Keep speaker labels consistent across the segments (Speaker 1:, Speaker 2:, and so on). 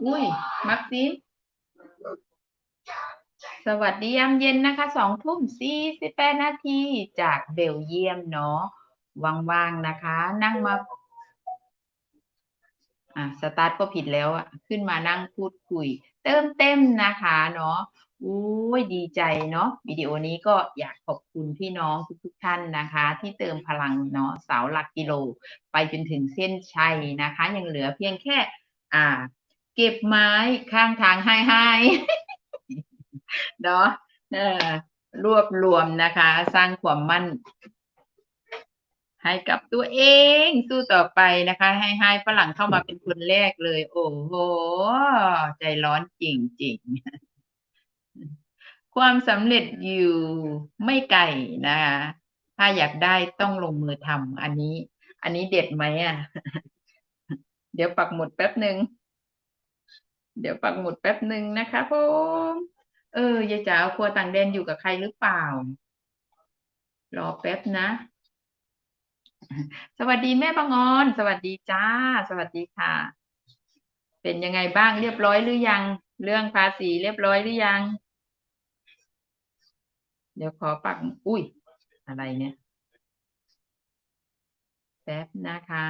Speaker 1: อุ้ย มักซิม สวัสดียามเย็นนะคะ สองทุ่มสี่สิบแปดนาทีจากเบลเยียมเนาะ ว่างๆนะคะ นั่งมา อะ สตาร์ทก็ผิดแล้วอะ ขึ้นมานั่งพูดคุย เติมเต็มนะคะเนาะอุ้ยดีใจเนาะวิดีโอนี้ก็อยากขอบคุณพี่น้องทุกๆท่านนะคะ ที่เติมพลังเนาะเสาหลักกิโล ไปจนถึงเส้นชัยนะคะ ยังเหลือเพียงแค่ อ่า เก็บไม้ข้างทางให้ให้เนาะเออรวบรวมนะคะ สร้างความมั่น ให้กับตัวเองสู้ต่อไปนะคะ ให้ให้ฝรั่งเข้ามาเป็นคนแรกเลย โอ้โห ใจร้อนจริงๆความสำเร็จอยู่ไม่ไกลนะคะถ้าอยากได้ต้องลงมือทำอันนี้ อันนี้เด็ดไหมอะ เดี๋ยวปักหมุดแป๊บหนึ่ง เดี๋ยวปักหมุดแป๊บหนึ่งนะคะผมเออยายจ๋าครัวต่างแดนอยู่กับใครหรือเปล่า รอแป๊บนะ สวัสดีแม่บางออน สวัสดีจ้า สวัสดีค่ะ เป็นยังไงบ้างเรียบร้อยหรือยัง เรื่องภาษีเรียบร้อยหรือยัง เดี๋ยวขอปักอุ้ย อะไรเนี่ยแป๊บนะคะ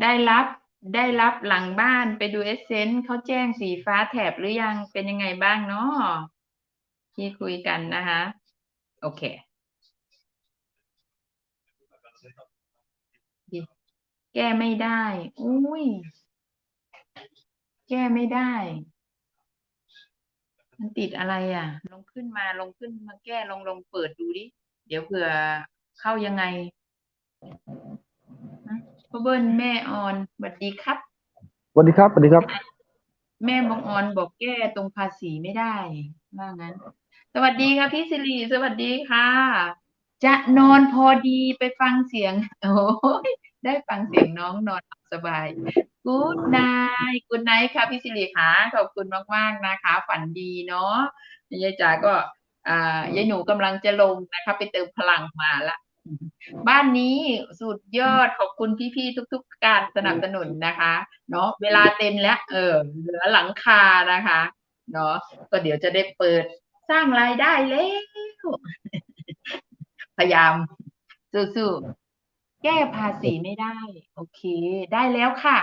Speaker 1: ได้รับ ได้รับหลังบ้านไปดูเอเซนต์เขาแจ้งสีฟ้าแถบหรือยังเป็นยังไงบ้างเนาะที่คุยกันนะคะ โอเคแก้ไม่ได้ อุ้ย แก้ไม่ได้ มันติดอะไรอะ ลงขึ้นมาลงขึ้นมาแก้ลงลงเปิดดูดิ เดี๋ยวเผื่อเข้ายังไง พ่อเบิ้ลแม่ออนสวัสดีครับ
Speaker 2: สวัสดีครับ สวัสดีครับ
Speaker 1: แม่บางออนบอกแก้ตรงภาษีไม่ได้ว่างั้น สวัสดีค่ะพี่สิริสวัสดีค่ะ จะนอนพอดีไปฟังเสียง โอ้ยได้ฟังเสียงน้องนอนหลับสบายกูดไนกูดไนค่ะพี่สิริค่ะขอบคุณมากๆนะคะ ฝันดีเนาะยายจ๋าก็ อ่ายายหนูกำลังจะลงนะคะ ไปเติมพลังมาละ บ้านนี้สุดยอดขอบคุณพี่ๆทุก ๆ การสนับสนุนนะคะ เนาะเวลาเต็มแล้วเออเหลือหลังคานะคะ เนาะก็เดี๋ยวจะได้เปิดสร้างรายได้แล้ว พยายามสู้ๆแก้ภาษีไม่ได้ โอเค ได้แล้วค่ะ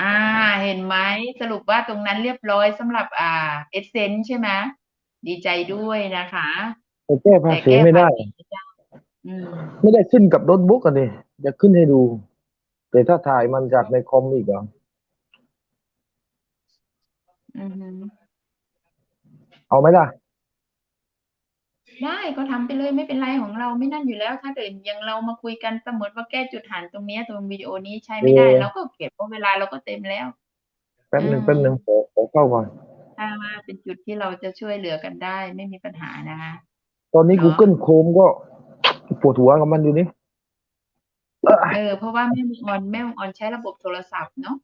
Speaker 1: อ่า เห็นไหมสรุปว่าตรงนั้นเรียบร้อยสำหรับอ่าเอเซนใช่ไหมดีใจด้วยนะคะ
Speaker 2: แต่แก้ภา
Speaker 1: แต่
Speaker 2: ษี
Speaker 1: แก้
Speaker 2: ไม่ได้
Speaker 1: ภาษี ไม่ได้อืม
Speaker 2: ไม่ได้ขึ้นกับโน้ตบุ๊กกันดิจะขึ้นให้ดู แต่ถ้าถ่ายมันจากในคอมอีกเหรอ
Speaker 1: อือฮึ
Speaker 2: เอาไหมล่ะ
Speaker 1: ได้ก็ทำไปเลยไม่เป็นไรของเราไม่นั่นอยู่แล้ว ถ้าเกิดอยังเรามาคุยกันสมมติว่าแก้จุดหันตรงเนี้ยตรงวิดีโอนี้ใช้ไม่ได้
Speaker 2: เออ
Speaker 1: เราก็เก็บเพราะเวลาเราก็เต็มแล้ว
Speaker 2: แป๊บหนึ่ง
Speaker 1: อืม
Speaker 2: แป๊บหนึ่งขอขอเข้าก่อน
Speaker 1: ถ้าว่าเป็นจุดที่เราจะช่วยเหลือกันได้ไม่มีปัญหานะคะ
Speaker 2: ตอนนี้
Speaker 1: เนาะ
Speaker 2: Google Chrome ก็ ปวดหัวกับมันอยู่นี่เออ
Speaker 1: เออเพราะว่าแม่มังออนแม่มังออนใช้ระบบโทรศัพท์เนาะ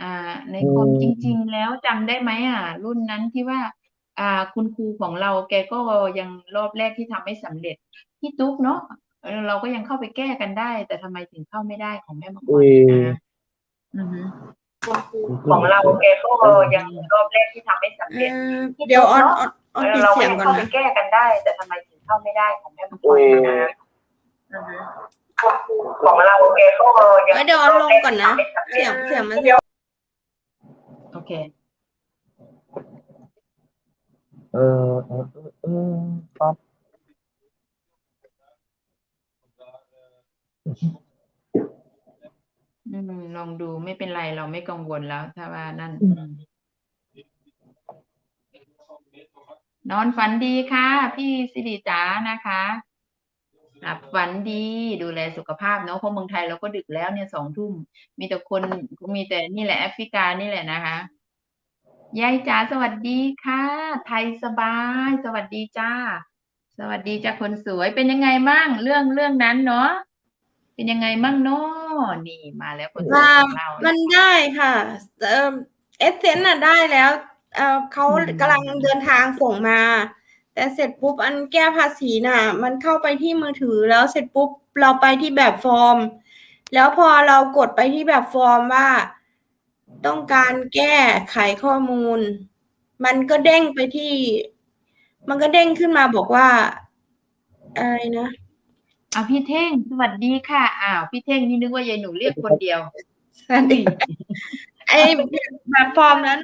Speaker 1: อ่า ในคอม
Speaker 2: อืม
Speaker 1: จริง ๆ แล้วจำได้ไหมอะ รุ่นนั้นที่ว่า อ่า คุณครูของเราแกก็ยังรอบแรกที่ทำไม่สำเร็จพี่ตุ๊กเนาะเออเราก็ยังเข้าไปแก้กันได้ แต่ทำไมถึงเข้าไม่ได้ของแม่มังอ
Speaker 2: เอ
Speaker 1: อน
Speaker 2: อ
Speaker 1: นะอือฮึของเราแกก็ยังรอบแรกที่ทำไม่สำ
Speaker 3: เอ
Speaker 1: เร็จ
Speaker 3: อเดี๋ยวออนออนออน
Speaker 1: เออ
Speaker 3: ปิด
Speaker 1: เราก็
Speaker 3: เสียง
Speaker 1: ยัง
Speaker 3: ก่อน
Speaker 1: เข้าไป
Speaker 3: นะ
Speaker 1: แก้กันได้ แต่ทำไมถึง เข้าไม่ได้ของแม่มังกรนะอือฮึของเราแกก็ยัง
Speaker 3: เอ้ยเดี๋ยวออนลงก่อนนะเสียงเสียงมัน
Speaker 1: โอเค
Speaker 2: เออเออเออเออปั๊บ
Speaker 1: อืมลองดูไม่เป็นไรเราไม่กังวลแล้ว ถ้าว่านั่นอืม นอนฝันดีค่ะ พี่สิริจ๋านะคะหลับฝันดีดูแลสุขภาพเนาะเพราะเมืองไทยเราก็ดึกแล้วเนี่ยสองทุ่ม มีแต่คนมีแต่นี่แหละแอฟริกานี่แหละนะคะยายจ๋าสวัสดีค่ะ ไทยสบาย สวัสดีจ้า สวัสดีจ้าคนสวยเป็นยังไงบ้างเรื่องเรื่องนั้นเนาะเป็นยังไงมั่งเนาะนี่มาแล้วคนสวยของเรา
Speaker 3: มันได้ค่ะเออเอเซนน่ะได้แล้ว เออเขา
Speaker 1: อืม
Speaker 3: กำลังเดินทางส่งมา แต่เสร็จปุ๊บอันแก้ภาษีน่ะ มันเข้าไปที่มือถือแล้วเสร็จปุ๊บเราไปที่แบบฟอร์ม แล้วพอเรากดไปที่แบบฟอร์มว่า ต้องการแก้ไขข้อมูล มันก็เด้งไปที่ มันก็เด้งขึ้นมาบอกว่าอะไรนะ
Speaker 1: อะพี่เท่งสวัสดีค่ะอ้าวพี่เท่งนี่นึกว่ายายหนูเรียกคนเดียว
Speaker 3: สวัสดีไอ้แบบฟอร์มนั้น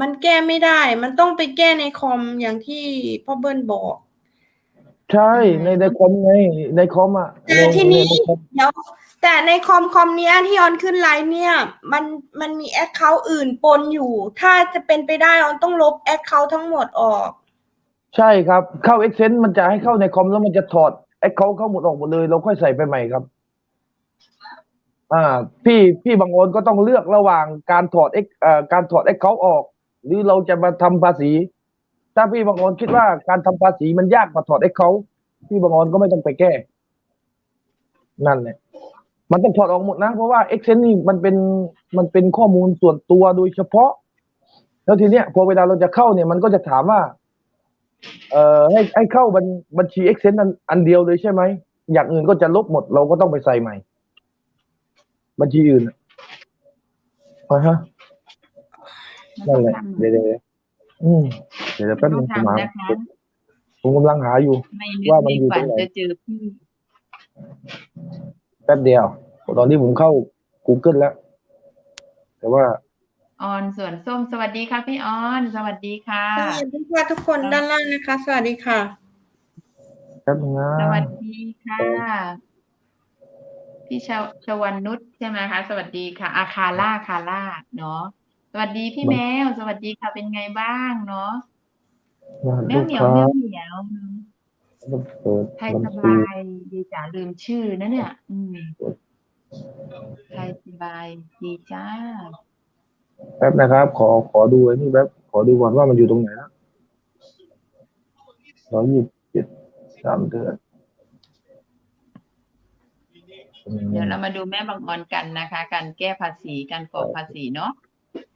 Speaker 3: มันแก้ไม่ได้ มันต้องไปแก้ในคอมอย่างที่พ่อเบิ้ลบอก
Speaker 2: ใช่ในในคอมไงในคอมอะ
Speaker 3: แต่ทีนี้
Speaker 2: ในคอม
Speaker 3: เดี๋ยวแต่ในคอมคอมเนี้ยที่ออนขึ้นไลน์เนี่ย มันมันมีแอคเคาท์อื่นปนอยู่ ถ้าจะเป็นไปได้ออนต้องลบแอคเคาท์ทั้งหมดออก
Speaker 2: ใช่ครับเข้า Excel มันจะให้เข้าในคอมแล้วมันจะถอดไอ้เขาเข้าหมดออกหมดเลย เราค่อยใส่ไปใหม่ครับอ่าพี่พี่บางโอนก็ต้องเลือกระหว่างการถอดเอ็กเอ่อการถอดเอ็กเขาออก หรือเราจะมาทำภาษี ถ้าพี่บางโอนคิดว่าการทำภาษีมันยากกว่าถอดเอ็กเขาพี่บางโอนก็ไม่ต้องไปแก้ นั่นแหละมันต้องถอดออกหมดนะ เพราะว่า Excel นี่มันเป็นมันเป็นข้อมูลส่วนตัวโดยเฉพาะ แล้วทีเนี้ยพอเวลาเราจะเข้าเนี่ย มันก็จะถามว่า เอ่อให้ให้เข้าบัญบัญชี Excel อันอันเดียวเลยใช่ไหมอย่างอื่นก็จะลบหมด เราก็ต้องไปใส่ใหม่ บัญชีอื่นอะอ่าฮะ นั่นแหละเดี๋ยวเดี๋ยวเดี๋ยวอืมเดี๋ยวเดี๋ยวแป๊บนึง
Speaker 1: ต้
Speaker 2: ผ
Speaker 1: อง
Speaker 2: มหา
Speaker 1: ทำนะคะ
Speaker 2: ผมกำลังหาอยู่
Speaker 1: ไม่นึก
Speaker 2: ว่ามัน
Speaker 1: ไม่
Speaker 2: อยู่
Speaker 1: ฝัน
Speaker 2: ตรงไหน
Speaker 1: จะเจอพี่
Speaker 2: แป๊บเดียว ตอนนี้ผมเข้า Google แล้ว แต่ว่า
Speaker 1: ออนสวนส้มสวัสดีค่ะพี่ออน สวัสดีค่ะ
Speaker 3: สวัสดีค่ะทุกคนด้านล่างนะคะ สวัสดีค่ะ
Speaker 2: แป๊บนึงนะ
Speaker 1: สวัสดีค่ะ พี่ชาวชวันนุชใช่ไหมคะ สวัสดีค่ะอาคาร่าคาร่าเนาะ สวัสดีพี่แมว สวัสดีค่ะเป็นไงบ้างเนาะ
Speaker 2: รหัส
Speaker 1: แม
Speaker 2: ลู
Speaker 1: ว
Speaker 2: ก
Speaker 1: เหมียว
Speaker 2: ค้า
Speaker 1: แมวเหมียว
Speaker 2: เปิด
Speaker 1: ไทย
Speaker 2: บัญ
Speaker 1: ส
Speaker 2: ชี
Speaker 1: บายดีจ๋าลืมชื่อนะเนี่ย อืมไทยสบายดีจ้า
Speaker 2: แป๊บนะครับ ขอขอดูไอ้นี่แป๊บขอดูก่อนว่ามันอยู่ตรงไหนนะร้อยยี่สิบเจ็ดสามเดือน
Speaker 1: เดี๋ยวเรามาดูแม่บางออนกันนะคะ การแก้ภาษีการกรอกภาษีเนาะ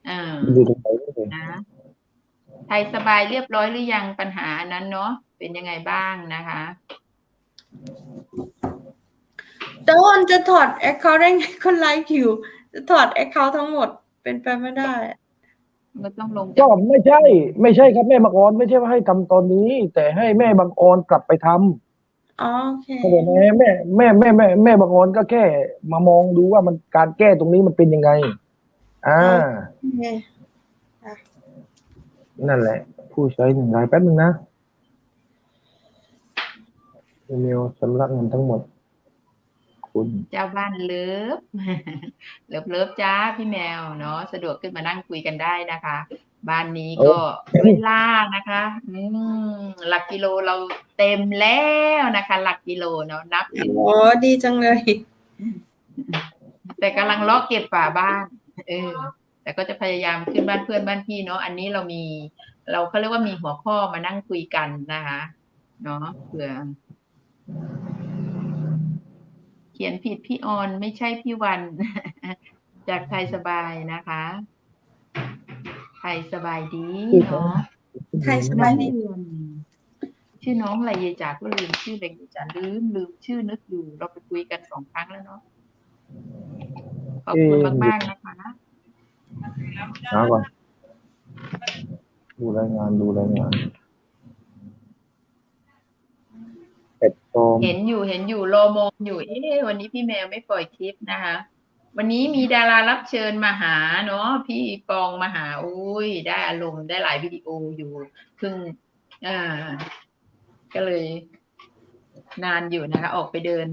Speaker 1: อ่า
Speaker 2: มันอยู่ตรงไหนไม่เห็น
Speaker 1: นะไทยสบายเรียบร้อยหรือยังปัญหาอันนั้นเนาะเป็นยังไงบ้างนะคะ
Speaker 3: โดนจะถอดแอคเคาท์ได้ไงคนไลฟ์อยู่ จะถอดแอคเคาท์ทั้งหมดเป็นไปไม่ได้
Speaker 1: ก็ต้องลง
Speaker 2: ก็ไม่ใช่ ไม่ใช่ครับแม่บางออนไม่ใช่ว่าให้ทำตอนนี้ แต่ให้แม่บางออนกลับไปทำ
Speaker 3: อ๋อโอเค
Speaker 2: เข้าใจไหมแม่แม่แม่แม่แม่บางออนก็แค่มามองดูว่ามันการแก้ตรงนี้มันเป็นยังไง อ่า
Speaker 3: โอเค
Speaker 2: นั่นแหละ ผู้ใช้หนึ่งรายแป๊บนึงนะอีเมลสำรับเงินทั้งหมด คุณ
Speaker 1: เจ้าบ้านเลิฟเลิฟเลิฟจ้าพี่แมวเนาะสะดวกขึ้นมานั่งคุยกันได้นะคะ บ้านนี้ก็เวลานะคะ อืมหลักกิโลเราเต็มแล้วนะคะ หลักกิโลเนาะนับถึง
Speaker 3: โอ้ดีจังเลย
Speaker 1: แต่กำลังเลาะเก็บฝาบ้าน เออ แต่ก็จะพยายามขึ้นบ้านเพื่อนบ้านพี่เนาะอันนี้เรามี เราเขาเรียกว่ามีหัวข้อมานั่งคุยกันนะคะเนาะเผื่อเขียนผิดพี่ออนไม่ใช่พี่วัน จากไทยสบายนะคะ ไทยสบายดีเนาะ
Speaker 3: ไทยสบายดี
Speaker 1: น้องเดือนชื่อน้องอะไรยายจ๋าก็ลืมชื่อเด็กยายจ๋าลืมลืมชื่อนึกอยู่ เราไปคุยกันสองครั้งแล้วเนาะ ขอบคุณมากๆนะคะ
Speaker 2: หาก่อนดูรายงานดูรายงานแพลตฟอร์ม
Speaker 1: เห็นอยู่เห็นอยู่รอมองอยู่เอ๊ะวันนี้พี่แมวไม่ปล่อยคลิปนะคะ วันนี้มีดารารับเชิญมาหาเนาะพี่ปองมาหาอุ้ยได้อารมณ์ได้หลายวิดีโออยู่ครึ่งอ่า ก็เลย นานอยู่นะคะ ออกไปเดิน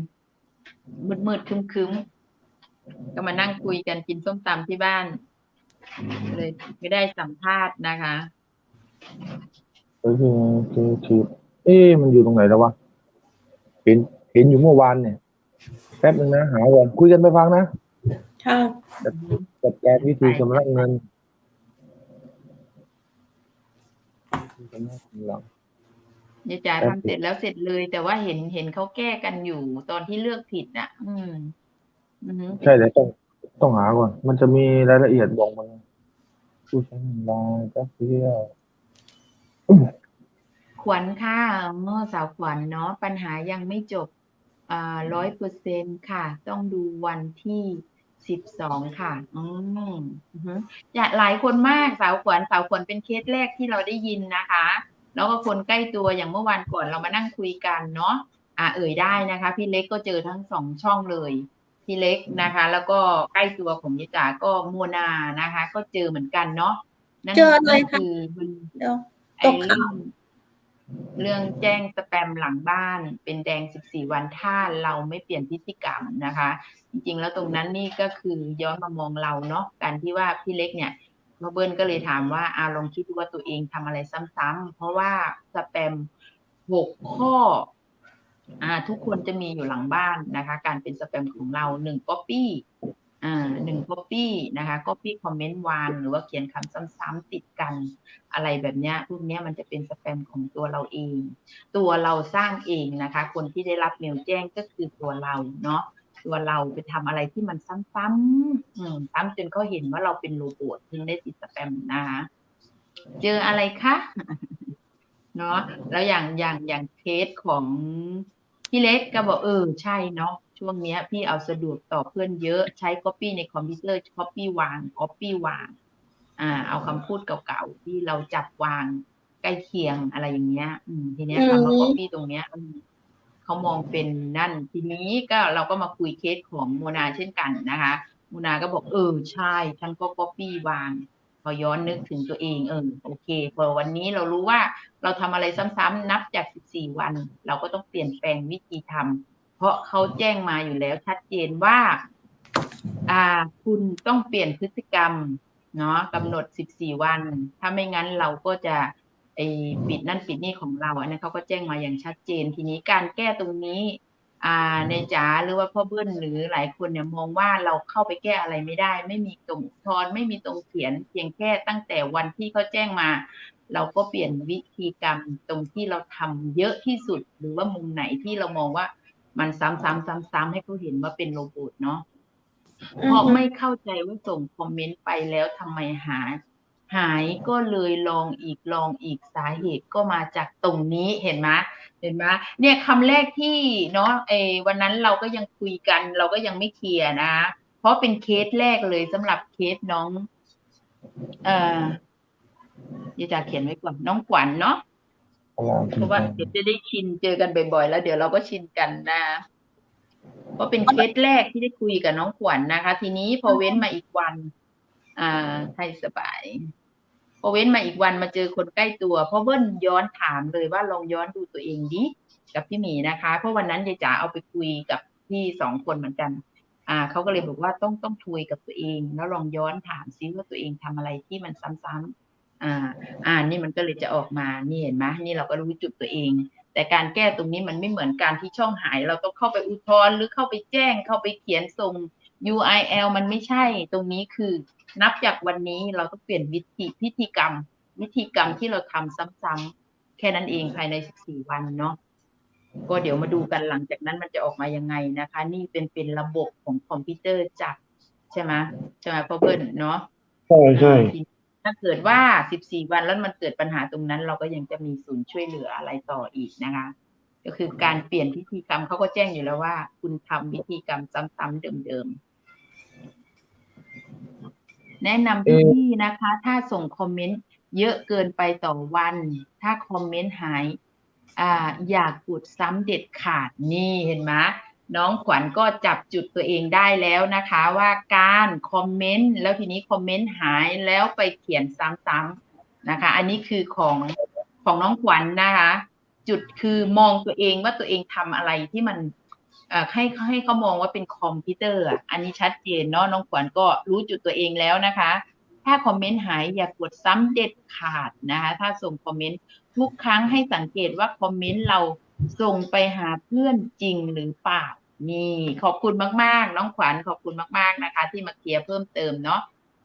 Speaker 1: มืดมืดๆคึ้มๆ ก็มานั่งคุยกันกินส้มตำที่บ้าน เลยไม่ได้สัมภาษณ์นะคะ
Speaker 2: เออคือคือเอ๊ะมันอยู่ตรงไหนแล้ววะเห็นเห็นอยู่เมื่อวานเนี่ยแป๊บนึงนะหาก่อนคุยกันไปฟังนะ
Speaker 3: ค่ะ
Speaker 2: จัดการวิธีชำระเงินชำระกำลัง
Speaker 1: ยายจ๋า
Speaker 2: ครับ
Speaker 1: ทำเสร็จแล้วเสร็จเลย แต่ว่าเห็นเห็นเขาแก้กันอยู่ตอนที่เลือกผิดน่ะ อืม อือฮึ
Speaker 2: ใช่แต่ต้องต้องหาก่อน มันจะมีรายละเอียดบอกมันผู้ใช้เงินรายก็เที่ยว
Speaker 1: ขวัญค่ะเมื่อสาวขวัญเนาะปัญหายังไม่จบอ่าร้อยเปอร์เซ็นค่ะ ต้องดูวันที่สิบสองค่ะ อืมอือฮึอยากหลายคนมากสาวขวัญสาวขวัญเป็นเคสแรกที่เราได้ยินนะคะ แล้วก็คนใกล้ตัวอย่างเมื่อวานก่อนเรามานั่งคุยกันเนาะอ่าเอ่ยได้นะคะ พี่เล็กก็เจอทั้งสองช่องเลย พี่เล็กนะคะ แล้วก็ใกล้ตัวของยิจ๋าก็โมนานะคะ ก็เจอเหมือนกันเนาะนั่น
Speaker 3: เจอเลยค่ะ
Speaker 1: นั่นคือมัน
Speaker 3: เดี๋ยว
Speaker 1: ไอ้
Speaker 3: ตกข่าว
Speaker 1: เรื่องแจ้งสแปมหลังบ้านเป็นแดง 14 วันถ้าเราไม่เปลี่ยนพฤติกรรมนะคะ จริงๆ แล้วตรงนั้นนี่ก็คือย้อนมามองเราเนาะการที่ว่าพี่เล็กเนี่ยมาเบิ้ลก็เลยถามว่าอาลองคิดดูว่าตัวเองทำอะไรซ้ำๆเพราะว่าสแปมหกข้อ อ่าทุกคนจะมีอยู่หลังบ้านนะคะ การเป็นสแปมของเราหนึ่งก๊อปปี้อ่าหนึ่งก๊อปปี้นะคะก๊อปปี้คอมเมนต์วานหรือว่าเขียนคำซ้ำๆติดกัน อะไรแบบเนี้ยพวกเนี้ยมันจะเป็นสแปมของตัวเราเอง ตัวเราสร้างเองนะคะ คนที่ได้รับเมลแจ้งก็คือตัวเราเนาะตัวเราไปทำอะไรที่มันซ้ำๆซ้ำจนเขาเห็นว่าเราเป็นโรบอทถึงได้ติดสแปมนะคะเจออะไรคะเนาะแล้วอย่างอย่างอย่างเคสของ พี่เล็กก็บอกเออใช่เนาะช่วงเนี้ย พี่เอาสะดวกต่อเพื่อนเยอะใช้ Copy ในคอมพิวเตอร์ Copy วาง Copy วาง อ่า เอาคำพูดเก่าๆ ที่เราจับวางใกล้เคียงอะไรอย่างเงี้ย อืม ทีเนี้ย
Speaker 3: อืม
Speaker 1: คำว่า copy ตรงเนี้ยอืมเขามองเป็นนั่น ทีนี้ก็เราก็มาคุยเคสของโมนาเช่นกันนะคะโมนาก็บอกเออใช่ ฉันก็ copy วาง พอย้อนนึกถึงตัวเองเออโอเคพอวันนี้เรารู้ว่าเราทำอะไรซ้ำๆนับจาก 14 วัน เราก็ต้องเปลี่ยนแปลงวิธีทำเพราะเขาแจ้งมาอยู่แล้วชัดเจนว่า อ่า คุณต้องเปลี่ยนพฤติกรรมเนาะกำหนด 14 วัน ถ้าไม่งั้นเราก็จะไอปิดนั่นปิดนี่ของเรา อันนั้นเขาก็แจ้งมาอย่างชัดเจน ทีนี้การแก้ตรงนี้ ในจ๋าหรือว่าพ่อเบิ้ลหรือหลายคนเนี่ยมองว่าเราเข้าไปแก้อะไรไม่ได้ ไม่มีตรงอุทธรณ์ไม่มีตรงเขียนเพียงแค่ตั้งแต่วันที่เขาแจ้งมา เราก็เปลี่ยนวิธีกรรมตรงที่เราทำเยอะที่สุด หรือว่ามุมไหนที่เรามองว่ามันซ้ำๆๆๆให้เขาเห็นว่าเป็นโรบอทเนาะเพราะไม่เข้าใจว่าส่งคอมเมนต์ไปแล้วทำไมหาย หายก็เลยลองอีกลองอีกสาเหตุก็มาจากตรงนี้เห็นไหมเห็นไหมเนี่ยคำแรกที่เนาะเออวันนั้นเราก็ยังคุยกัน เราก็ยังไม่เคลียร์นะ เพราะเป็นเคสแรกเลยสำหรับเคสน้อง เอ่อเดี๋ยวจะเขียนไว้ก่อนน้องขวัญเนาะเพราะว่าเดี๋ยวจะได้ชินเจอกันบ่อยๆแล้ว เดี๋ยวเราก็ชินกันนะเพราะเป็นเคสแรกที่ได้คุยกับน้องขวัญนะคะ ทีนี้พอเว้นมาอีกวัน อ่าให้สบาย พอเว้นมาอีกวันมาเจอคนใกล้ตัวพราะเบิ้ลย้อนถามเลยว่าลองย้อนดูตัวเองดิกับพี่หมีนะคะ เพราะวันนั้นยายจ๋าเอาไปคุยกับพี่สองคนเหมือนกัน อ่าเขาก็เลยบอกว่าต้องต้องคุยกับตัวเอง แล้วลองย้อนถามซิว่าตัวเองทำอะไรที่มันซ้ำๆอ่า อ่านี่มันก็เลยจะออกมานี่เห็นไหมนี่เราก็รู้จุดตัวเอง แต่การแก้ตรงนี้มันไม่เหมือนการที่ช่องหาย เราต้องเข้าไปอุทธรณ์หรือเข้าไปแจ้งเข้าไปเขียนส่ง UIL มันไม่ใช่ตรงนี้คือ นับจากวันนี้เราต้องเปลี่ยนวิธีพิธีกรรม วิธีกรรมที่เราทำซ้ำๆแค่นั้นเองภายใน 14 วันเนาะก็เดี๋ยวมาดูกันหลังจากนั้นมันจะออกมายังไงนะคะ นี่เป็นเป็นระบบของคอมพิวเตอร์จับใช่ไหมใช่ไหมพ่อเบิ้ลเนาะ
Speaker 2: ใช่ใช่
Speaker 1: ถ้าเกิดว่า 14 วันแล้วมันเกิดปัญหาตรงนั้น เราก็ยังจะมีศูนย์ช่วยเหลืออะไรต่ออีกนะคะ ก็คือการเปลี่ยนพิธีกรรมเขาก็แจ้งอยู่แล้วว่า คุณทำพิธีกรรมซ้ำๆเดิมๆ แนะนำพี่นะคะ ถ้าส่งคอมเมนต์เยอะเกินไปต่อวัน ถ้าคอมเมนต์หายอ่าอยากกดซ้ำเด็ดขาดนี่เห็นไหมน้องขวัญก็จับจุดตัวเองได้แล้วนะคะ ว่าการคอมเมนต์แล้วทีนี้คอมเมนต์หายแล้วไปเขียนซ้ำๆนะคะ อันนี้คือของของน้องขวัญนะคะ จุดคือมองตัวเองว่าตัวเองทำอะไรที่มัน ให้ให้เขามองว่าเป็นคอมพิวเตอร์อะอันนี้ชัดเจนเนาะน้องขวัญก็รู้จุดตัวเองแล้วนะคะ ถ้าคอมเมนต์หายอย่ากกดซ้ำเด็ดขาดนะคะ ถ้าส่งคอมเมนต์ทุกครั้งให้สังเกตว่าคอมเมนต์เราส่งไปหาเพื่อนจริงหรือเปล่านี่ ขอบคุณมากๆ น้องขวัญขอบคุณมากๆนะคะ ที่มาเคลียร์เพิ่มเติมเนาะ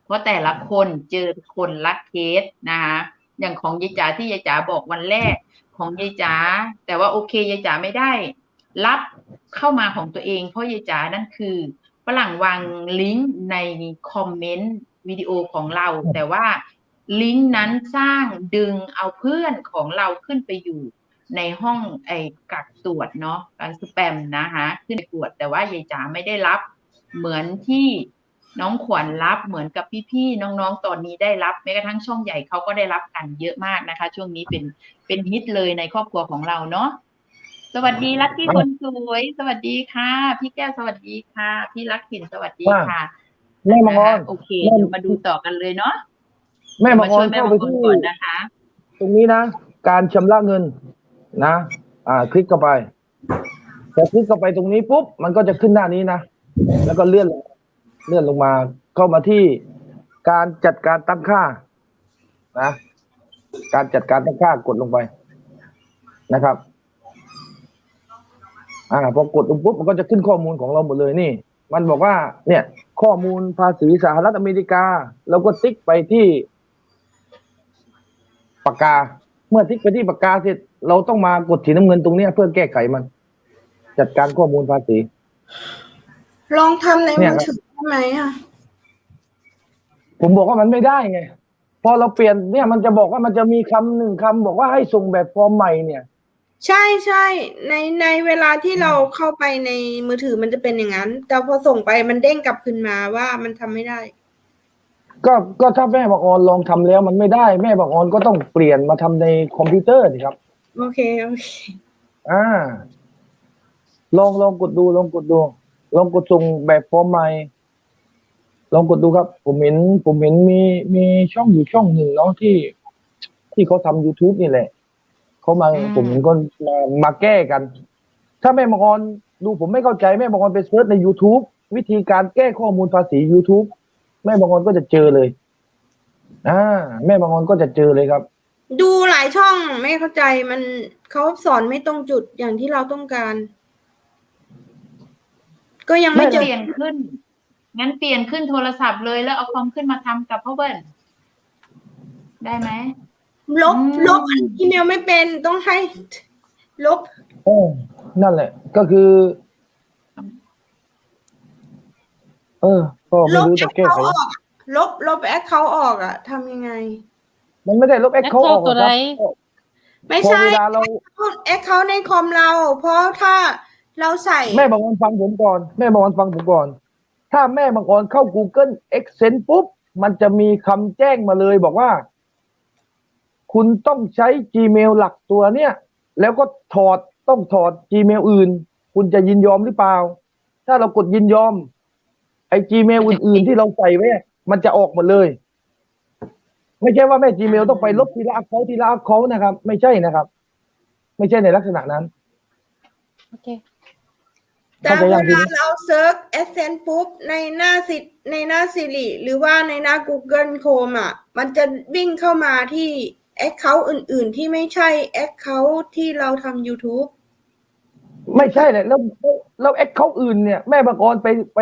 Speaker 1: เพราะแต่ละคนเจอคนละเคสนะคะอย่างของยายจ๋าที่ยายจ๋าบอกวันแรกของยายจ๋าแต่ว่าโอเคยายจ๋าไม่ได้ รับเข้ามาของตัวเอง เพราะยายจ๋านั่นคือฝรั่งวางลิงก์ในคอมเมนต์วิดีโอของเรา แต่ว่าลิงก์นั้นสร้างดึงเอาเพื่อนของเราขึ้นไปอยู่ในห้องไอ้กักตรวจเนาะการสแปมนะคะขึ้นไปตรวจแต่ว่ายายจ๋าไม่ได้รับเหมือนที่น้องขวัญรับเหมือนกับพี่ๆน้องๆตอนนี้ได้รับแม้กระทั่งช่องใหญ่เขาก็ได้รับกันเยอะมากนะคะ ช่วงนี้เป็นเป็นฮิตเลยในครอบครัวของเราเนาะ สวัสดีลักกี้คนสวย สวัสดีค่ะ พี่แก้วสวัสดีค่ะ พี่ลักขินสวัสดีค่ะ
Speaker 2: แม่มังก
Speaker 1: นะคะ
Speaker 2: ร
Speaker 1: โอเค
Speaker 2: แม่
Speaker 1: เดี๋ยวมาดูต่อกันเลยเนาะ
Speaker 2: แม่มั
Speaker 1: มาง
Speaker 2: ก
Speaker 1: ช่ว
Speaker 2: ร
Speaker 1: ยแม่
Speaker 2: เข้า
Speaker 1: บาง
Speaker 2: ไป
Speaker 1: คน
Speaker 2: ที่
Speaker 1: ก่อนนะคะ
Speaker 2: ตรงนี้นะ การชำระเงินนะ อ่า คลิกเข้าไปพอคลิกเข้าไปตรงนี้ปุ๊บมันก็จะขึ้นหน้านี้นะแล้วก็เลื่อนลงเลื่อนลงมาเข้ามาที่การจัดการตั้งค่านะการจัดการตั้งค่ากดลงไปนะครับ อ่าพอกดลงปุ๊บมันก็จะขึ้นข้อมูลของเราหมดเลยนี่ มันบอกว่า เนี่ย ข้อมูลภาษีสหรัฐอเมริกาแล้วก็ติ๊กไปที่ปากกา เมื่อติ๊กไปที่ปากกาเสร็จเราต้องมากดสีน้ำเงินตรงเนี้ยเพื่อแก้ไขมัน จัดการข้อมูลภาษี
Speaker 3: ลองทำใน
Speaker 2: เนี่
Speaker 3: มื
Speaker 2: ย
Speaker 3: อถือได้ไหมอะ
Speaker 2: ผมบอกว่ามันไม่ได้ไงพอเราเปลี่ยนเนี่ยมันจะบอกว่ามันจะมีคำหนึ่งคำบอกว่าให้ส่งแบบฟอร์มใหม่เนี่ย
Speaker 3: ใช่ใช่ ในในเวลาที่เราเข้าไปในมือถือมันจะเป็นอย่างนั้น แต่พอส่งไปมันเด้งกลับคืนมาว่ามันทำไม่ได้
Speaker 2: ก็ก็ถ้าแม่บางออนลองทำแล้วมันไม่ได้ แม่บางออนก็ต้องเปลี่ยนมาทำในคอมพิวเตอร์สิครับ
Speaker 3: โอเคโอเค
Speaker 2: อ่า ลองลองกดดูลองกดดู ลองกดส่งแบบฟอร์มใหม่ลองกดดูครับ ผมเห็น ผมเห็นมีมีช่องอยู่ช่องหนึ่งเนาะที่ ที่เขาทำ youtube นี่แหละ เขามา
Speaker 1: อืม
Speaker 2: ผมเห็นก็มามาแก้กัน ถ้าแม่บางออนดูผมไม่เข้าใจแม่บางออนไปเซิร์ชใน youtube วิธีการแก้ข้อมูลภาษี youtube แม่บางออนก็จะเจอเลยอ่าแม่บางออนก็จะเจอเลยครับ
Speaker 3: ดูหลายช่องไม่เข้าใจมันเขาสอนไม่ตรงจุดอย่างที่เราต้องการ ก็ยังไม่
Speaker 2: ไม่
Speaker 3: เจ
Speaker 1: เป
Speaker 3: อ
Speaker 1: ลี่ยนขึ้น งั้นเปลี่ยนขึ้นโทรศัพท์เลยแล้วเอาคอมขึ้นมาทำกับพ่อเบิ้ลได้ไหม
Speaker 3: ลบ
Speaker 1: อืม
Speaker 3: ลบอีเมลไม่เป็นต้องให้ ลบ
Speaker 2: โอ้นั่นแหละ ก็คือ เออ ก็
Speaker 3: ล
Speaker 2: ไม่
Speaker 3: บ
Speaker 2: รู้
Speaker 3: แอ
Speaker 2: จะ
Speaker 3: ค
Speaker 2: แก้
Speaker 3: เขา
Speaker 2: ไข
Speaker 3: ออกอะลบลบแอคเขาออกอะทำยังไง
Speaker 2: มันไม่ได้ลบแอคเคาท์ออกหรอกครับ
Speaker 3: ไม่
Speaker 2: พอ
Speaker 3: ใช่
Speaker 2: เวลาเรา
Speaker 3: แอคเขาในคอมเรา เพราะถ้าเราใส่
Speaker 2: แม่บางออนฟังผมก่อน แม่บางออนฟังผมก่อน ถ้าแม่บางออนเข้า Google Accent ปุ๊บ มันจะมีคำแจ้งมาเลยบอกว่า คุณต้องใช้ Gmail หลักตัวเนี่ย แล้วก็ถอดต้องถอด Gmail อื่น คุณจะยินยอมหรือเปล่า ถ้าเรากดยินยอม ไอ้ Gmail อื่น ๆ ที่เราใส่ไว้อะมันจะออกหมดเลย ไม่ใช่ว่าแม่ Gmail ต้องไปลบทีละเขาทีละเขานะครับ ไม่ใช่นะครับ ไม่ใช่ในลักษณะนั้น
Speaker 4: โอเค
Speaker 3: แต่
Speaker 2: เข้าใจ
Speaker 3: เว
Speaker 2: ยังที
Speaker 3: ลา
Speaker 2: นี้
Speaker 3: เราเซิร์ช Essence ปุ๊บในหน้าสิในหน้า Siri หรือว่าในหน้า Google Chrome อะ มันจะวิ่งเข้ามาที่ Account อื่น ๆ ที่ไม่ใช่ Account ที่เราทำ YouTube
Speaker 2: ไม่ใช่เลยแล้วแล้วแล้วแอคเคาท์อื่นเนี่ยแม่บางออนไปไป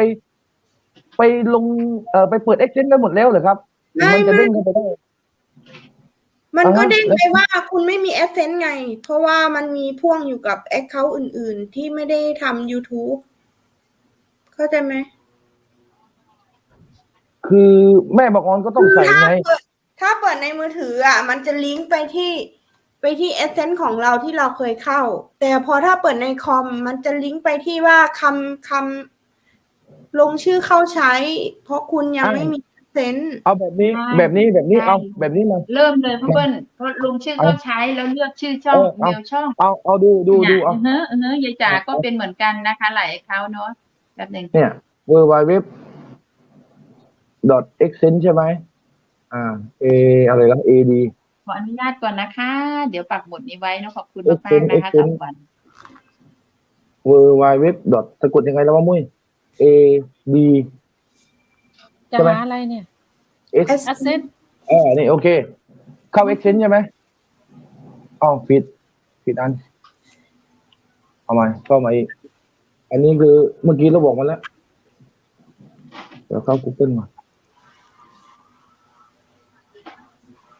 Speaker 2: ไปลงเอ่อไปเปิดเอ็กเซนต์กันหมดแล้วเหรอครับหรือมันจะ
Speaker 3: ไม่
Speaker 2: เด้งเข้าไปได้
Speaker 3: มันก็
Speaker 2: อ่าฮะ
Speaker 3: เด้งไปว่าคุณไม่มี Essence ไง เพราะว่ามันมีพ่วงอยู่กับ Account อื่น ๆ ที่ไม่ได้ทำ YouTube เข้าใจไหม
Speaker 2: คือแม่บางออนก็ต้องใส่ไง
Speaker 3: ถ้าเปิดถ้าเปิดในมือถืออะ มันจะลิงก์ไปที่ไปที่ Essence ของเราที่เราเคยเข้า แต่พอถ้าเปิดในคอม มันจะลิงก์ไปที่ว่าคำคำลงชื่อเข้าใช้ เพราะคุณยัง
Speaker 2: อ่า
Speaker 3: ไม่มี Essence
Speaker 2: เอาแบบนี้
Speaker 1: ใช่
Speaker 2: แบบนี้แบบนี้
Speaker 1: ใช่
Speaker 2: เอาแบบนี้มา
Speaker 1: เริ่มเลยพ่อเบิ้ลเพราะลงชื่อเข้าใช้แล้วเลือกชื่อช่อง
Speaker 2: เออ
Speaker 1: เม
Speaker 2: เอา
Speaker 1: ลช่อง
Speaker 2: เอาเอาดูดูดู
Speaker 1: เนี่ย
Speaker 2: เอา
Speaker 1: อือฮะอือฮะยายจ๋าก็เป็นเหมือนกันนะคะ หลายเขาเนาะแบบหนึ่ง
Speaker 2: เนี่ย w w w dot e x c e n t ใช่ไหม อ่า a อะไรละ a d
Speaker 1: ขออนุญาตก่อนนะคะ เดี๋ยวปักหมุดนี้ไว้เนอะขอบคุณ
Speaker 2: เอ็
Speaker 1: มาก
Speaker 2: กซ์
Speaker 1: ๆนะคะ
Speaker 2: เอ็กซ์
Speaker 1: สามวัน
Speaker 2: w w w dot สะกดยังไงแล้ววะมุ้ย a d
Speaker 4: จะ
Speaker 2: ใช่ไหม
Speaker 4: หาอะไรเนี่ย
Speaker 2: s
Speaker 4: แอสเซท
Speaker 2: อ่านี่โอเค เข้า Exchange ใช่ไหมอ๋อผิดผิดอันเอาใหม่เข้ามาอีก อันนี้คือเมื่อกี้เราบอกมาแล้ว เดี๋ยวเข้า Google มา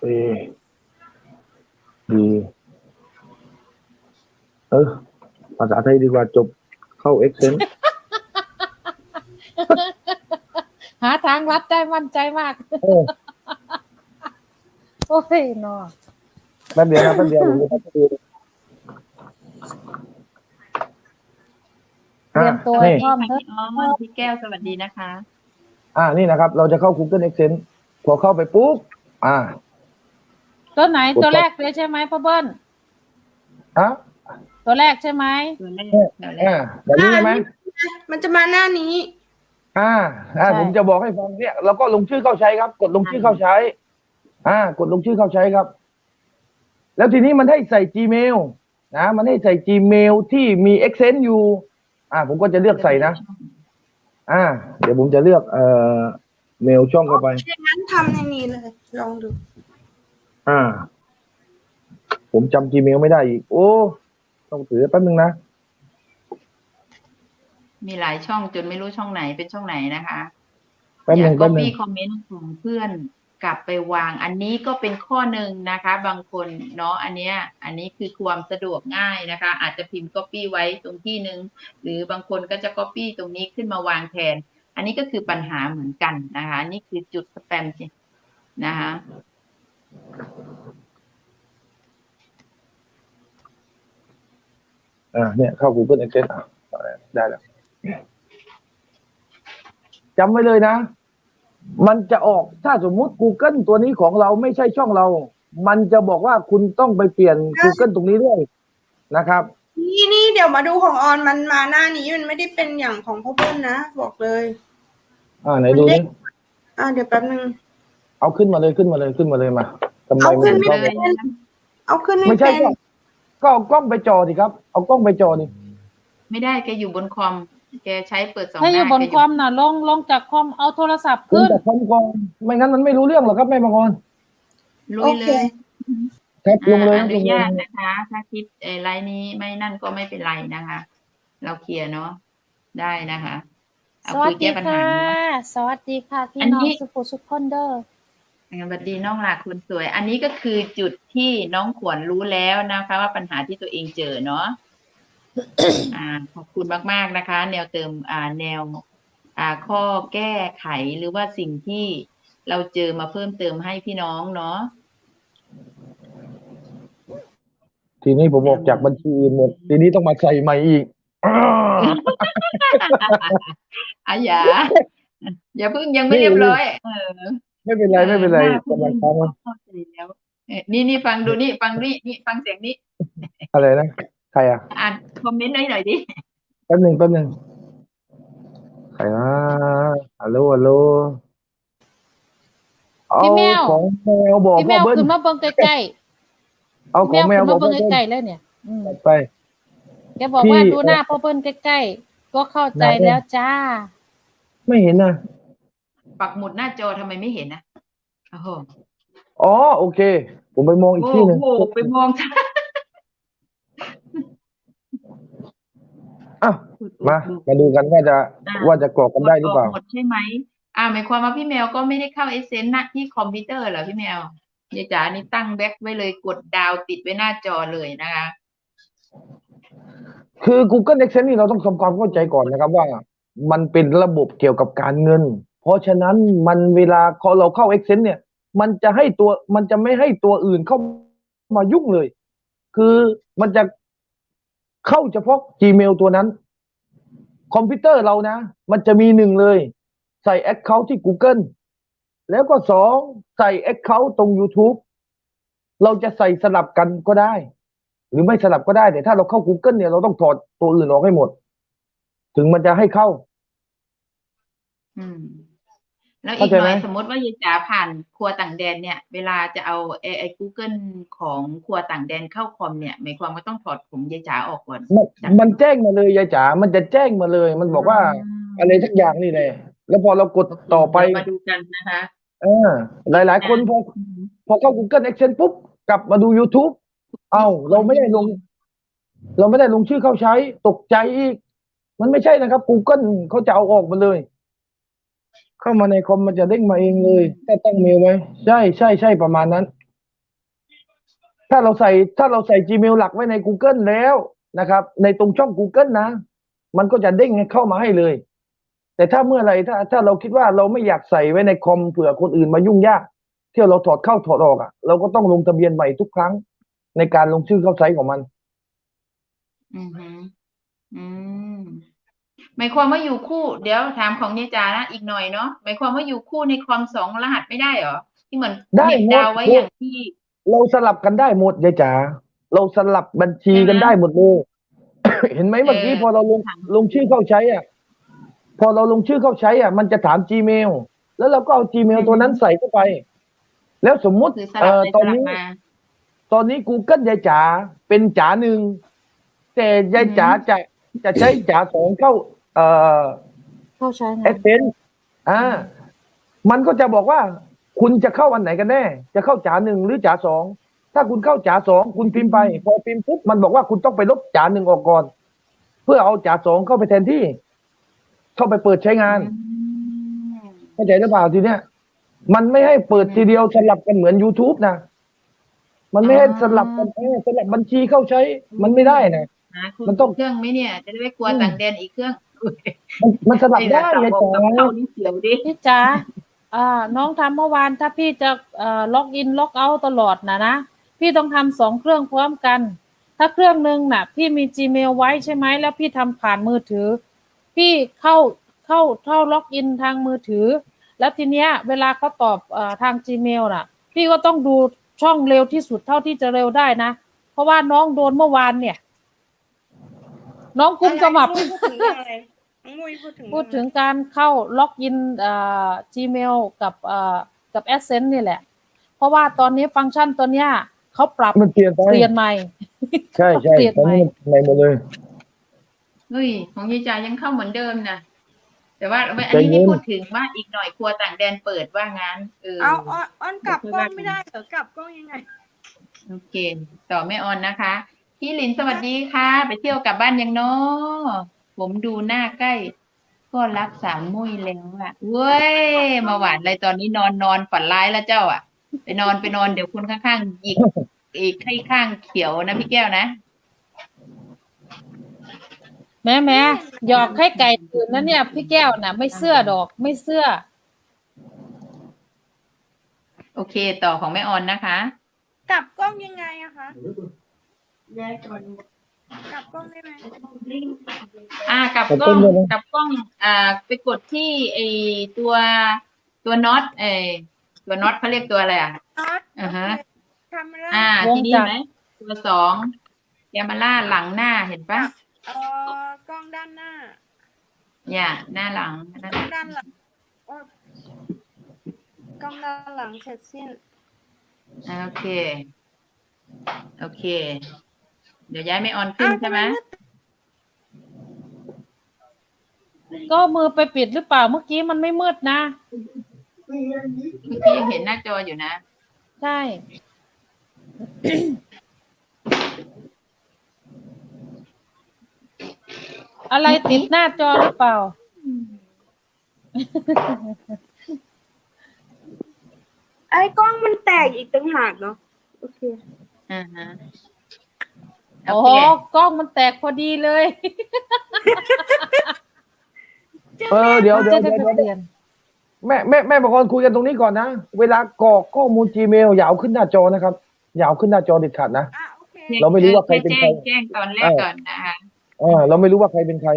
Speaker 2: A B เออ ภาษาไทยดีกว่าจบเข้าเอ็กเซน
Speaker 4: หาทางรับได้มั่นใจมาก โอ้ยเนาะ
Speaker 2: แป๊บเดียวนะแป๊บเดียวผมจะพักดู
Speaker 4: เตรียมตัวพร้อมเถอะ
Speaker 1: อ๋อพี่แก้วสวัสดีนะคะ
Speaker 2: อ่านี่นะครับ เราจะเข้า Google Exchange พอเข้าไปปุ๊บ อ่า
Speaker 4: ตัวไหน
Speaker 2: กด
Speaker 4: ตัวแรกเลยใช่ไหมพ่อเบิ้ล
Speaker 2: อะ
Speaker 4: ตัวแรกใช่ไหม
Speaker 1: ตัวแรกตัวแร
Speaker 2: อ่ากแบบนี้ใช่ไหม
Speaker 3: มันจะมาหน้านี้
Speaker 2: อ่า อ่า
Speaker 4: ใช่
Speaker 2: ผมจะบอกให้ฟังเนี่ยเราก็ลงชื่อเข้าใช้ครับ กดลงชื่อเข้าใช้ อ่า กดลงชื่อเข้าใช้ครับ แล้วทีนี้มันให้ใส่ Gmail นะ มันให้ใส่ Gmail ที่มี Accent อยู่ อ่า ผมก็จะเลือกใส่นะ อ่า เดี๋ยวผมจะเลือกเอ่อเมลช่องเข้าไป
Speaker 3: อย่างนั้นทำในนี้เลย ลองดู
Speaker 2: อ่า ผมจำ Gmail ไม่ได้อีก โอ้ ต้องถือแป๊บนึงนะ
Speaker 1: มีหลายช่องจนไม่รู้ช่องไหนเป็นช่องไหนนะคะ
Speaker 2: แป๊บ
Speaker 1: อ
Speaker 2: นึ
Speaker 1: ย่าง
Speaker 2: แป๊บนึง
Speaker 1: copy คอมเมนต์ของเพื่อนกลับไปวาง อันนี้ก็เป็นข้อหนึ่งนะคะ บางคนเนาะอันเนี้ย อันนี้คือความสะดวกง่ายนะคะ อาจจะพิมพ์ copy ไว้ตรงที่หนึ่งหรือบางคนก็จะ copy ตรงนี้ขึ้นมาวางแทน อันนี้ก็คือปัญหาเหมือนกันนะคะ นี่คือจุดสแปมจริงนะคะ
Speaker 2: อ่าเนี่ยเข้า Google Accent อะได้แล้วจำไว้เลยนะ มันจะออกถ้าสมมุติ Google ตัวนี้ของเราไม่ใช่ช่องเรา มันจะบอกว่าคุณต้องไปเปลี่ยน Google ตรงนี้ด้วยนะครับ
Speaker 3: นี่นี่เดี๋ยวมาดูของออนมันมาหน้านี้มันไม่ได้เป็นอย่างของพ่อเบิ้ลนะ บอกเลย
Speaker 2: อ่าไหนดูนี่
Speaker 3: อ่าเดี๋ยวแป๊บนึง
Speaker 2: เอาขึ้นมาเลยขึ้นมาเลยขึ้นมาเลยมาทำไม
Speaker 3: เอาขึ้
Speaker 2: มัน
Speaker 3: น
Speaker 2: ชอบ
Speaker 3: ไม่เป็น เอาขึ้นไม่
Speaker 2: ไม่ใช่
Speaker 3: เป็น
Speaker 2: ก็ก็เอากล้องไปจอดิครับ เอากล้องไปจอดิ
Speaker 1: ไม่ได้แกอยู่บนคอม แกใช้เปิดสองห
Speaker 4: ถ้า
Speaker 1: น้า
Speaker 4: อยู่บน
Speaker 1: แก
Speaker 4: คอมน่ะลงลงจากคอมเอาโทรศัพท์
Speaker 2: คุณ
Speaker 4: ขึ้น
Speaker 2: แต่คอมก่อนไม่งั้นมันไม่รู้เรื่องหรอกครับแม่บางคน
Speaker 1: ลุ
Speaker 3: โอย
Speaker 1: เล
Speaker 3: เค
Speaker 1: ย
Speaker 2: ครับลงเลย
Speaker 1: อ่าอ
Speaker 2: ล
Speaker 1: นุ
Speaker 2: งเล
Speaker 1: ญายตนะคะ ถ้าคลิปเอ่อไลน์นี้ไม่นั่นก็ไม่เป็นไรนะคะ เราเคลียร์เนาะได้นะคะ เอา
Speaker 4: สวั
Speaker 1: คุ
Speaker 4: ส
Speaker 1: ย
Speaker 4: ดี
Speaker 1: แก้ปัญหา
Speaker 4: ค่ะ
Speaker 1: เนาะ
Speaker 4: สวัสดีค่ะ พี่
Speaker 1: อัน
Speaker 4: น้อ
Speaker 1: นี้
Speaker 4: งสุขุสุขคนเด้อ
Speaker 1: สวัสดีน้องหลาคุณสวย อันนี้ก็คือจุดที่น้องขวัญรู้แล้วนะคะ ว่าปัญหาที่ตัวเองเจอเนาะอ่าขอบคุณมาก ๆนะคะ แนวเติมอ่าแนวอ่าข้อแก้ไขหรือว่าสิ่งที่เราเจอมาเพิ่มเติมให้พี่น้องเนาะ
Speaker 2: ทีนี้ผมออกจากบัญชีอื่นหมดทีนี้ต้องมาใส่ใหม่อีกอ้าว
Speaker 1: อาอย่าอย่าเพิ่งยังไม่เรียบร้อย เออ
Speaker 2: ไม่เป็นไรไม่เป็นไร
Speaker 1: ออกำ
Speaker 2: ลังทำ
Speaker 1: เข้าใจแล้วเอ่อนี่นี่ฟังดูนี่ฟังนี่นี่ฟังเสียงนี้
Speaker 2: อะไรนะใครอะ
Speaker 1: อ่านคอมเมนต์หน่อยหน่อยดิ
Speaker 2: แป๊บหนึ่งแป๊บหนึ่งใครนะฮัลโหลฮัลโหลเอา
Speaker 4: พี่แมว
Speaker 2: ของแมวบอก
Speaker 4: พี่แม
Speaker 2: พ่อ
Speaker 4: ว
Speaker 2: เบิ้ล
Speaker 4: ขึ้นมาเบิ่งใกล้
Speaker 2: เอา
Speaker 4: ๆ
Speaker 2: ของแมว
Speaker 4: ขึ้น
Speaker 2: บอ
Speaker 4: มาก
Speaker 2: พ่อ
Speaker 4: เบิ่ง
Speaker 2: เบิ้ล
Speaker 4: ใกล้ๆแล้วเนี่ยอืม
Speaker 2: ไป
Speaker 4: แกบอกว่า
Speaker 2: พี่
Speaker 4: ดูหน้าพ่อเบิ้ลใกล้ๆก็เข้าใจ
Speaker 2: ไหน
Speaker 4: แล้วจ้า
Speaker 2: ไม่เห็นนะ
Speaker 1: ปักหมุดหน้าจอทำไมไม่เห็นนะโอ้โห
Speaker 2: อ๋อโอเค ผมไปมองอีก
Speaker 1: โอ้
Speaker 2: ที่หนึ่ง
Speaker 1: โหไปมอง
Speaker 2: อ้าวมา มาดูกันว่าจะ
Speaker 1: อ่า
Speaker 2: ว่าจะกรอกกันได้หรือเปล่า
Speaker 1: หมดใช่ไหมอ่าหมายความว่าพี่แมวก็ไม่ได้เข้าเอเซนต์นะที่คอมพิวเตอร์เหรอพี่แมวยายจ๋านี่ตั้งแบ็คไว้เลยกดดาวติดไว้หน้าจอเลยนะคะ
Speaker 2: คือ Google Accent นี่เราต้องทำความเข้าใจก่อนนะครับว่า มันเป็นระบบเกี่ยวกับการเงิน เพราะฉะนั้นมันเวลาเราเข้า Accent เนี่ย มันจะให้ตัวมันจะไม่ให้ตัวอื่นเข้ามายุ่งเลย คือมันจะเข้าเฉพาะ Gmail ตัวนั้น คอมพิวเตอร์เรานะ มันจะมีหนึ่งเลย ใส่ Account ที่ Google แล้วก็สองใส่ Account ตรง YouTube เราจะใส่สลับกันก็ได้ หรือไม่สลับก็ได้ แต่ถ้าเราเข้า Google เนี่ยเราต้องถอดตัวอื่นออกให้หมด ถึงมันจะให้เข้า
Speaker 1: อืม แล้วอี
Speaker 2: เข้ากใจ
Speaker 1: หน่อย
Speaker 2: ไหม
Speaker 1: สมมติว่ายายจ๋าผ่านครัวต่างแดนเนี่ย เวลาจะเอาไอ้ไอ้ Google ของครัวต่างแดนเข้าคอมเนี่ยหมายความว่าต้องถอดผมยายจ๋าออกก่อน
Speaker 2: มันมันแจ้งมาเลยยายจ๋า มันจะแจ้งมาเลย มันบอกว่าอะไรสักอย่างนี่เลย แล้วพอเรากด
Speaker 1: โเค
Speaker 2: ต่อไป
Speaker 1: เดี๋ยวมาดูกันนะคะ
Speaker 2: เออหลายๆคนพอพอเข้า Google Accent ปุ๊บ กลับมาดู YouTube เอ้าเราไม่ได้ลง เราไม่ได้ลงชื่อเข้าใช้ตกใจอีก มันไม่ใช่นะครับ Google เขาจะเอาออกมาเลย เข้ามาในคอมมันจะเด้งมาเองเลยถ้าตั้งเมลไว้ใช่ใช่ใช่ประมาณนั้น ถ้าเราใส่ถ้าเราใส่ Gmail หลักไว้ใน Google แล้วนะครับ ในตรงช่อง Google นะ มันก็จะเด้งให้เข้ามาให้เลย แต่ถ้าเมื่อไหรถ้า ถ้าเราคิดว่าเราไม่อยากใส่ไว้ในคอมเผื่อคนอื่นมายุ่งยากที่เราถอดเข้าถอดออกอะ เราก็ต้องลงทะเบียนใหม่ทุกครั้ง ในการลงชื่อเข้าใช้ของมัน
Speaker 1: อือฮึอืม หมายความว่าอยู่คู่ เดี๋ยวถามของยายจ๋านะอีกหน่อยเนาะหมายความว่าอยู่คู่ในคอมสองรหัสไม่ได้เหรอที่เหมือน
Speaker 2: ได้
Speaker 1: เน็ต
Speaker 2: หมด
Speaker 1: ดาวน์ไว้อย่างที่
Speaker 2: เราสลับกันได้หมดยายจ๋าเราสลับบัญชีกัน
Speaker 1: ใช่ไหม
Speaker 2: ได้หมดเลยเห็นไหมเมื่อกี้
Speaker 1: เออ
Speaker 2: พอเราลง
Speaker 1: ถาม
Speaker 2: ลงชื่อเข้าใช้อะ พอเราลงชื่อเข้าใช้อะ มันจะถาม Gmail แล้วเราก็เอา Gmail ตัวนั้นใส่เข้าไป แล้วสมมุติ
Speaker 1: คือส
Speaker 2: เอ่
Speaker 1: ลับ
Speaker 2: อ
Speaker 1: ไป
Speaker 2: ต
Speaker 1: ส
Speaker 2: อน
Speaker 1: ลับ
Speaker 2: นี้
Speaker 1: มา
Speaker 2: ตอนนี้ Google ยายจ๋าเป็นจ๋าหนึ่งแต่ยายจ๋าจะจะใช้จ๋าสองเข้า เอ่อ
Speaker 4: เข้าใช้งา
Speaker 2: เอน เซนอ่า มันก็จะบอกว่า คุณจะเข้าอันไหนกันแน่ จะเข้าจ๋าหนึ่งหรือจ๋าสอง ถ้าคุณเข้าจ๋าสองคุณพิมพ์ไป พอพิมพ์ปุ๊บมันบอกว่าคุณต้องไปลบจ๋าหนึ่งออกก่อน เพื่อเอาจ๋าสองเข้าไปแทนที่ เข้าไปเปิดใช้งาน เข้าใจหรือเปล่าทีเนี้ยมันไม่ให้เปิดทีเดียวสลับกันเหมือน youtube นะ มันไม่ให้สลับกันเออสลับบัญชีเข้าใช้ มันไม่ได้นะ
Speaker 1: หาคุณ
Speaker 2: มันต้อง
Speaker 1: เครื่องไหมเนี่ย จะได้ไม่กลัว
Speaker 2: อืม
Speaker 1: ต่างแดนอีกเครื่อง
Speaker 2: มันมันสลับได้
Speaker 1: ไอ้
Speaker 2: ไง
Speaker 1: สาว
Speaker 2: จ๋า
Speaker 1: บอกกับเขานี่เสียวดิ
Speaker 4: พี่จ๋าอ่า น้องทำเมื่อวานถ้าพี่จะเอ่อล็อกอินล็อกเอาตลอดนะนะ พี่ต้องทำสองเครื่องพร้อมกัน ถ้าเครื่องหนึ่งน่ะ พี่มี Gmail ไว้ใช่ไหมแล้วพี่ทำผ่านมือถือ พี่เข้าเข้าเข้าล็อกอินทางมือถือ แล้วทีเนี้ย เวลาเขาตอบเอ่อทาง Gmail น่ะ พี่ก็ต้องดูช่องเร็วที่สุดเท่าที่จะเร็วได้นะ เพราะว่าน้องโดนเมื่อวานเนี่ย น้องกุมกระหมับ
Speaker 3: พูดถึงเรื่องอะไรน้องมุ้ยพูดถึง
Speaker 4: พูดถึงการเข้าล็อกอินเอ่อ Gmail กับเอ่อกับ Adsense นี่แหละ เพราะว่าตอนนี้ฟังก์ชันตัวเนี้ยเขาปรับ
Speaker 2: มันเปลี่ยนไป
Speaker 4: เปลี่ยนใหม่
Speaker 2: ใช่ใช่
Speaker 4: เปลี่ยน
Speaker 2: ตอน
Speaker 4: ใหม่
Speaker 2: นี้มันใหม่หมดเลย
Speaker 1: เฮ้ยของยายจ๋ายังเข้าเหมือนเดิมนะแต่ว่าอัน
Speaker 2: ใจ
Speaker 1: นี้
Speaker 2: เย็
Speaker 1: นี่
Speaker 2: น
Speaker 1: พูดถึงว่าอีกหน่อยครัวต่างแดนเปิดว่างั้นเออ
Speaker 3: เอาออนออนกลับกล้องไม่ได้เหรอกลับกล้องยังไง
Speaker 1: โอเค ต่อแม่ออนนะคะ พี่หลินสวัสดีค่ะ ไปเที่ยวกลับบ้านยังเนาะผมดูหน้าใกล้ ก็รักสามมุ้ยแล้วอะเว้ย มาหวานอะไรตอนนี้นอนนอนฝันร้ายแล้วเจ้าอะไปนอนไปนอนเดี๋ยวคุณข้างๆหยิกอีกให้ข้างเขียวนะพี่แก้วนะ
Speaker 4: แม่แม่หยอกให้ไก่ตื่นนะเนี่ย พี่แก้วน่ะไม่เสื้อดอกไม่เสื้อ
Speaker 1: โอเค ต่อของแม่ออนนะคะ
Speaker 3: กลับกล้องยังไงอะคะ กลับกล้องได้ไหม
Speaker 1: อ่ากับ
Speaker 2: ขอบ
Speaker 1: กล้
Speaker 2: คุ
Speaker 1: อง
Speaker 2: ณด้วยนะ
Speaker 1: กับกล้อง อ่า ไปกดที่ไอตัวตัวน็อตไอตัวน็อตเขาเรียกตัวอะไรอะ
Speaker 3: ออส
Speaker 1: อ่าฮะ
Speaker 3: ทำอะไร
Speaker 1: อ่า
Speaker 4: วง
Speaker 1: ทีนี้
Speaker 4: จักร
Speaker 1: ไหมตัวสองแกมาล่าหลังหน้าเห็นปะ
Speaker 3: เออกล้องด้านหน้า
Speaker 1: เนี่ยหน้าหลังหน้าก
Speaker 3: ล้องด้านหลังโอ๊ยกล้องด้านหลังเสร็จสิ้น
Speaker 1: อ่าโอเค โอเค เดี๋ยวย้ายไม่ออนขึ้นใช่ไหม
Speaker 4: ก็มือไปปิดหรือเปล่าเมื่อกี้มันไม่มืดนะ
Speaker 1: เมื่อกี้ยังเห็นหน้าจออยู่นะ
Speaker 4: ใช่ อะไรติดหน้าจอหรือเปล่า
Speaker 3: ไอ้กล้องมันแตกอีกต่างหากเนาะโอเค
Speaker 1: อ่าฮะ โอ
Speaker 4: โอ้
Speaker 1: เค
Speaker 4: โหกล้องมันแตกพอดีเลย
Speaker 2: เออเดี๋ยวเดี๋ยว
Speaker 4: จะได้
Speaker 2: เดี๋ยว
Speaker 4: ไปเปลี่ยน
Speaker 2: แม่แม่แม่บอกก่อนคุยกันตรงนี้ก่อนนะ เวลากรอกข้อมูล Gmail อย่าเอาขึ้นหน้าจอนะครับ อย่าเอาขึ้นหน้าจอเด็ดขาดนะ
Speaker 3: อะโอเค
Speaker 2: เราไม่รู้ว่าใครเป็นใคร
Speaker 1: แจ้งแจ้งตอนแรกก่อนนะคะ
Speaker 2: เออเราไม่รู้ว่าใครเป็นใคร